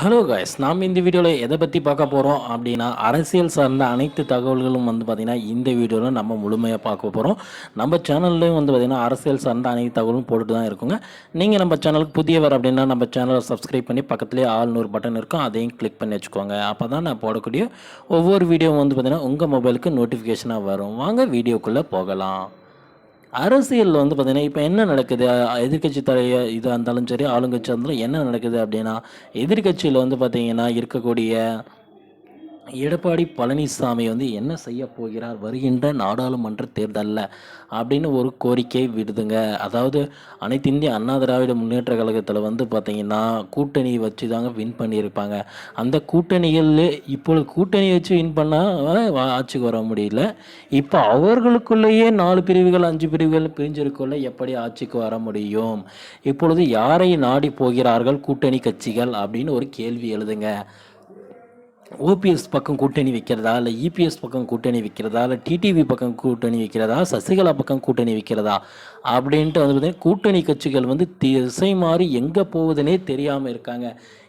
Hello guys நாம் இந்த வீடியோவில் எதை பற்றி பார்க்க போகிறோம் அப்படின்னா அரசியல் சார்ந்த அனைத்து தகவல்களும் வந்து பார்த்திங்கன்னா இந்த வீடியோவில் நம்ம முழுமையாக பார்க்க போகிறோம் நம்ம சேனல்லையும் வந்து பார்த்திங்கன்னா அரசியல் சார்ந்த அனைத்து தகவலும் போட்டுட்டு தான் இருக்குங்க. நீங்கள் நம்ம சேனலுக்கு புதியவர் அப்படின்னா நம்ம சேனலை சப்ஸ்கிரைப் பண்ணி பக்கத்துலேயே ஆள் நூறு பட்டன் இருக்கும். அதையும் கிளிக் பண்ணி வச்சுக்கோங்க. அப்போ தான் நான் போடக்கூடிய ஒவ்வொரு வீடியோவும் வந்து பார்த்திங்கன்னா உங்கள் மொபைலுக்கு நோட்டிஃபிகேஷனாக வரும். வாங்க வீடியோக்குள்ளே போகலாம். அரசியல் வந்து பார்த்திங்கன்னா இப்போ என்ன நடக்குது? எதிர்கட்சி தலைய இதாக இருந்தாலும் சரி ஆளுங்கட்சியாக இருந்தாலும் என்ன நடக்குது அப்படின்னா எதிர்கட்சியில் வந்து பார்த்திங்கன்னா இருக்கக்கூடிய எடப்பாடி பழனிசாமி வந்து என்ன செய்ய போகிறார்? வருகின்ற நாடாளுமன்ற தேர்தலில் அப்படின்னு ஒரு கோரிக்கை விடுதுங்க. அதாவது அனைத்து இந்திய அண்ணா திராவிட முன்னேற்ற கழகத்தில் வந்து பார்த்திங்கன்னா கூட்டணி வச்சு தாங்க வின் பண்ணியிருப்பாங்க. அந்த கூட்டணிகளில் இப்பொழுது கூட்டணி வச்சு வின் பண்ணால் ஆட்சிக்கு வர முடியல. இப்போ அவர்களுக்குள்ளேயே நாலு பிரிவுகள் அஞ்சு பிரிவுகள் பிரிஞ்சிருக்குள்ள எப்படி ஆட்சிக்கு வர முடியும்? இப்பொழுது யாரை நாடி போகிறார்கள் கூட்டணி கட்சிகள் அப்படின்னு ஒரு கேள்வி எழுதுங்க. ஓபிஎஸ் பக்கம் கூட்டணி வைக்கிறதா இல்லை இபிஎஸ் பக்கம் கூட்டணி வைக்கிறதா இல்லை டிடிவி பக்கம் கூட்டணி வைக்கிறதா சசிகலா பக்கம் கூட்டணி வைக்கிறதா அப்படின்ட்டு வந்து பார்த்தீங்கன்னா கூட்டணி கட்சிகள் வந்து திசை மாறி எங்கே போகுதுன்னே தெரியாமல் இருக்காங்க.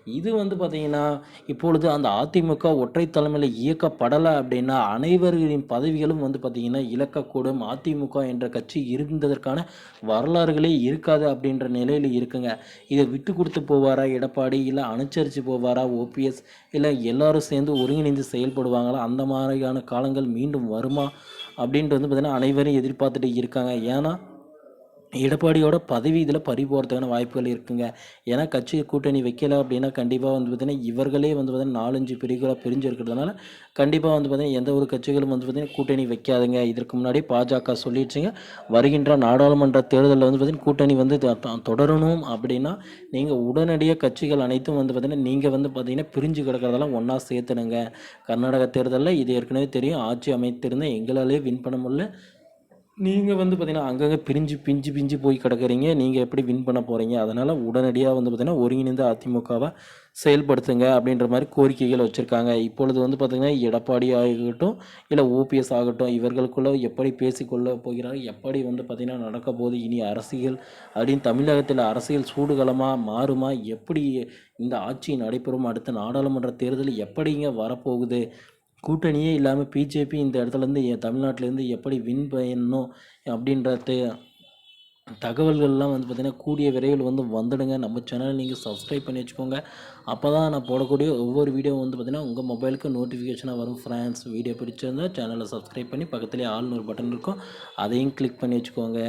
இது வந்து பார்த்திங்கன்னா இப்பொழுது அந்த அதிமுக ஒற்றை தலைமையில் இயக்கப்படலை அப்படின்னா அனைவர்களின் பதவிகளும் வந்து பார்த்திங்கன்னா இழக்கக்கூடும். அதிமுக என்ற கட்சி இருந்ததற்கான வரலாறுகளே இருக்காது அப்படின்ற நிலையில் இருக்குங்க. இதை விட்டு கொடுத்து போவாரா எடப்பாடி? இல்லை அனுசரித்து போவாரா ஓபிஎஸ் இல்லை எல்லாரும் சேர்ந்து ஒருங்கிணைந்து செயல்படுவாங்களா? அந்த மாதிரியான காலங்கள் மீண்டும் வருமா? அப்படின்ட்டு வந்து பார்த்திங்கன்னா அனைவரும் எதிர்பார்த்துட்டு இருக்காங்க. ஏன்னா எடப்பாடியோட பதவி இதில் பறி போகிறதுக்கான வாய்ப்புகள் இருக்குங்க. ஏன்னா கட்சி கூட்டணி வைக்கல அப்படின்னா கண்டிப்பாக வந்து பார்த்திங்கன்னா இவர்களே வந்து பார்த்திங்கன்னா நாலஞ்சு பிரிவுகளாக பிரிஞ்சு இருக்கிறதுனால கண்டிப்பாக வந்து பார்த்திங்கன்னா எந்த ஒரு கட்சிகளும் வந்து பார்த்திங்கன்னா கூட்டணி வைக்காதுங்க. இதற்கு முன்னாடி பாஜக சொல்லிடுச்சுங்க. வருகின்ற நாடாளுமன்ற தேர்தலில் வந்து பார்த்திங்கன்னா கூட்டணி வந்து தொடரணும் அப்படின்னா நீங்கள் உடனடியாக கட்சிகள் அனைத்தும் வந்து பார்த்திங்கன்னா நீங்கள் வந்து பார்த்திங்கன்னா பிரிஞ்சு கிடக்கிறதெல்லாம் ஒன்றா சேர்த்துனுங்க கர்நாடக தேர்தலில் இது ஏற்கனவே தெரியும். ஆட்சி அமைத்திருந்தேன் எங்களாலே வின் பண்ண முடியல. நீங்கள் வந்து பார்த்தீங்கன்னா அங்கங்கே பிரிஞ்சு பிஞ்சு பிஞ்சு போய் கிடக்குறீங்க. நீங்கள் எப்படி வின் பண்ண போகிறீங்க அதனால் உடனடியாக வந்து பார்த்தீங்கன்னா ஒருங்கிணைந்த அதிமுகவை செயல்படுத்துங்க அப்படின்ற மாதிரி கோரிக்கைகள் வச்சுருக்காங்க. இப்பொழுது வந்து பார்த்திங்கன்னா எடப்பாடி ஆகட்டும் இல்லை ஓபிஎஸ் ஆகட்டும் இவர்களுக்குள்ளே எப்படி பேசிக்கொள்ள போகிறார்? எப்படி வந்து பார்த்திங்கன்னா நடக்க போகுது? இனி அரசியல் அப்படின்னு தமிழகத்தில் அரசியல் சூடுகளமாக மாறுமா? எப்படி இந்த ஆட்சி நடைபெறும்? அடுத்த நாடாளுமன்ற தேர்தல் எப்படிங்க வரப்போகுது? கூட்டணியே இல்லாமல் பிஜேபி இந்த இடத்துலேருந்து தமிழ்நாட்டிலேருந்து எப்படி வின் பண்ணணும் அப்படின்றது தகவல்கள்லாம் வந்து பார்த்திங்கன்னா கூடிய விரைவில் வந்து வந்துடுங்க. நம்ம சேனலை நீங்கள் சப்ஸ்கிரைப் பண்ணி வச்சுக்கோங்க. அப்போ தான் நான் போடக்கூடிய ஒவ்வொரு வீடியோ வந்து பார்த்திங்கன்னா உங்கள் மொபைலுக்கு நோட்டிஃபிகேஷனாக வரும் ஃப்ரெண்ட்ஸ் வீடியோ பிடிச்சிருந்தா சேனலை சப்ஸ்கிரைப் பண்ணி பக்கத்துலேயே ஆள்னு ஒரு பட்டன் இருக்கும். அதையும் கிளிக் பண்ணி வச்சுக்கோங்க.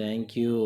தேங்க்யூ